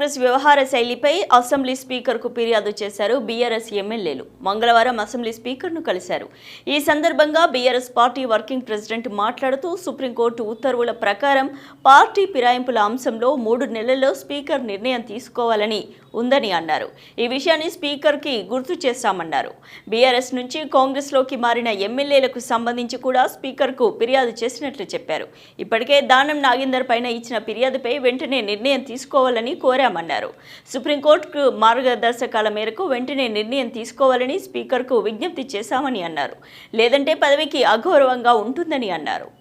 కాంగ్రెస్ వ్యవహార శైలిపై అసెంబ్లీ స్పీకర్కు ఫిర్యాదు చేశారు బీఆర్ఎస్ ఎమ్మెల్యేలు. మంగళవారం అసెంబ్లీ స్పీకర్ను కలిశారు. ఈ సందర్భంగా బీఆర్ఎస్ పార్టీ వర్కింగ్ ప్రెసిడెంట్ మాట్లాడుతూ సుప్రీంకోర్టు ఉత్తర్వుల ప్రకారం పార్టీ ఫిరాయింపుల అంశంలో మూడు నెలల్లో స్పీకర్ నిర్ణయం తీసుకోవాలని ఉందని అన్నారు. ఈ విషయాన్ని స్పీకర్కి గుర్తు చేస్తామన్నారు. బీఆర్ఎస్ నుంచి కాంగ్రెస్లోకి మారిన ఎమ్మెల్యేలకు సంబంధించి కూడా స్పీకర్కు ఫిర్యాదు చేసినట్లు చెప్పారు. ఇప్పటికే దానం నాగేందర్ పైన ఇచ్చిన ఫిర్యాదుపై వెంటనే నిర్ణయం తీసుకోవాలని కోరామన్నారు. సుప్రీంకోర్టుకు మార్గదర్శకాల మేరకు వెంటనే నిర్ణయం తీసుకోవాలని స్పీకర్కు విజ్ఞప్తి చేశామని అన్నారు. లేదంటే పదవికి అగౌరవంగా ఉంటుందని అన్నారు.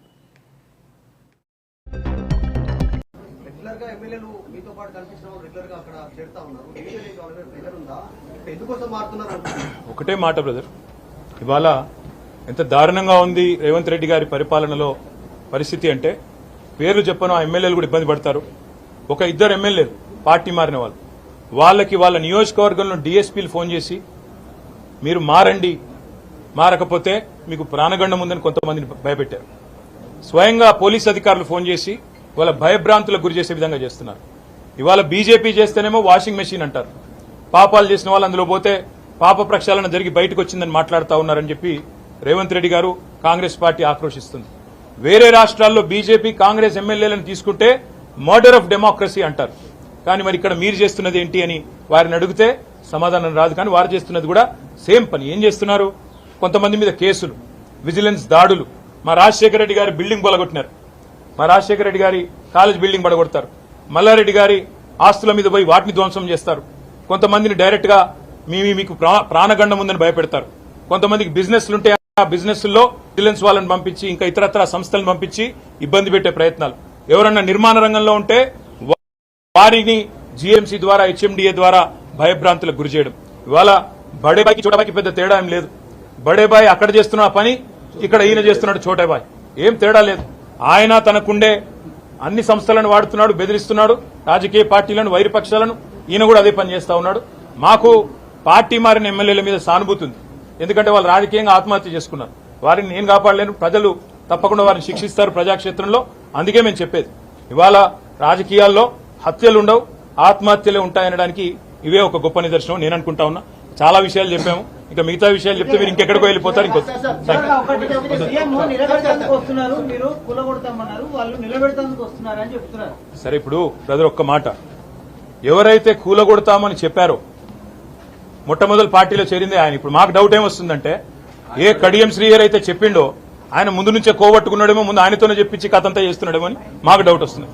రెగ్యులర్గా ఎమ్మెల్యేలు మీతో పాటు కనిపించిన రెగ్యులర్గా అక్కడ చేరుతా ఉన్నారు. ఎందుకోసం మారుతున్నారు? ఒకటే మాట బ్రదర్. ఇవాళ ఎంత దారుణంగా ఉంది రేవంత్ రెడ్డి గారి పరిపాలనలో పరిస్థితి అంటే పేర్లు చెప్పను ఆ ఎమ్మెల్యేలు కూడా ఇబ్బంది పడతారు. ఒక ఇద్దరు ఎమ్మెల్యేలు పార్టీ మారిన వాళ్ళు. వాళ్ళకి వాళ్ళ నియోజకవర్గంలో డిఎస్పీలు ఫోన్ చేసి మీరు మారండి. మారకపోతే మీకు ప్రాణగండం ఉందని కొంతమందిని భయపెట్టారు. స్వయంగా పోలీస్ అధికారులు ఫోన్ చేసి వాళ్ళ భయభ్రాంతులకు గురి చేసే విధంగా చేస్తున్నారు. ఇవాళ బీజేపీ చేస్తేనేమో వాషింగ్ మెషిన్ అంటారు. పాపాలు చేసిన వాళ్ళు అందులో పోతే పాప ప్రక్షాళన జరిగి బయటకు వచ్చిందని మాట్లాడుతూ ఉన్నారని చెప్పి రేవంత్ రెడ్డి గారు కాంగ్రెస్ పార్టీ ఆక్రోశిస్తుంది. వేరే రాష్ట్రాల్లో బీజేపీ కాంగ్రెస్ ఎమ్మెల్యేలను తీసుకుంటే మర్డర్ ఆఫ్ డెమోక్రసీ అంటారు. కానీ మరి ఇక్కడ మీరు చేస్తున్నది ఏంటి అని వారిని అడిగితే సమాధానం రాదు. కానీ వారు చేస్తున్నది కూడా సేమ్ పని. ఏం చేస్తున్నారు? కొంతమంది మీద కేసులు విజిలెన్స్ దాడులు. మా రాజశేఖర రెడ్డి గారు బిల్డింగ్ పొలగొట్టినారు మా రాజశేఖర రెడ్డి గారి కాలేజ్ బిల్డింగ్ పడగొడతారు మల్లారెడ్డి గారి ఆస్తుల మీద పోయి వాటిని ధ్వంసం చేస్తారు. కొంతమందిని డైరెక్ట్గా మీ మీకు ప్రాణగండం ఉందని భయపెడతారు. కొంతమందికి బిజినెస్లుంటే ఆ బిజినెస్లో విజిలెన్స్ వాళ్ళని పంపించి ఇంకా ఇతరత్ర సంస్థలను పంపించి ఇబ్బంది పెట్టే ప్రయత్నాలు. ఎవరన్నా నిర్మాణ రంగంలో ఉంటే వారిని జీఎంసీ ద్వారా హెచ్ఎండిఏ ద్వారా భయభ్రాంతులకు గురి చేయడం. ఇవాళ బడేబాయికి చోటబాయికి పెద్ద తేడా ఏం లేదు. బడేబాయి అక్కడ చేస్తున్న పని ఇక్కడ ఈయన చేస్తున్నాడు చోటేబాయ్. ఏం తేడా లేదు. ఆయన తనకుండే అన్ని సంస్థలను వాడుతున్నాడు బెదిరిస్తున్నాడు రాజకీయ పార్టీలను వైరుపక్షాలను. ఈయన కూడా అదే పని చేస్తా ఉన్నాడు. మాకు పార్టీ మారిన ఎమ్మెల్యేల మీద సానుభూతి ఉంది. ఎందుకంటే వాళ్ళు రాజకీయంగా ఆత్మహత్య చేసుకున్నారు. వారిని నేను కాపాడలేను ప్రజలు తప్పకుండా వారిని శిక్షిస్తారు ప్రజాక్షేత్రంలో. అందుకే మేము చెప్పేది ఇవాళ రాజకీయాల్లో హత్యలు ఉండవు ఆత్మహత్యలే ఉంటాయనడానికి ఇవే ఒక గొప్ప నిదర్శనం. నేను అనుకుంటా ఉన్నా. చాలా విషయాలు చెప్పాము. ఇంకా మిగతా విషయాలు చెప్తే మీరు ఇంకెక్కడికో వెళ్ళిపోతారు ఇంకో థాంక్యూ. ఒకటి సీఎం నిలబెడతానికి వస్తున్నారు మీరు కూలగొడతామన్నారు వాళ్ళు నిలబెడతానికి వస్తున్నారు అని చెప్తున్నారు. సరే ఇప్పుడు బ్రదర్ ఒక్క మాట. ఎవరైతే కూలగొడతామని చెప్పారో మొట్టమొదటి పార్టీలో చేరింది ఆయన. ఇప్పుడు మాకు డౌట్ ఏమొస్తుందంటే ఏ కడియం శ్రీహర్ అయితే చెప్పిండో ఆయన ముందు నుంచే కోవట్టుకున్నాడేమో ముందు ఆయనతోనే చెప్పించి కథంతా చేస్తున్నాడేమో అని మాకు డౌట్ వస్తుంది.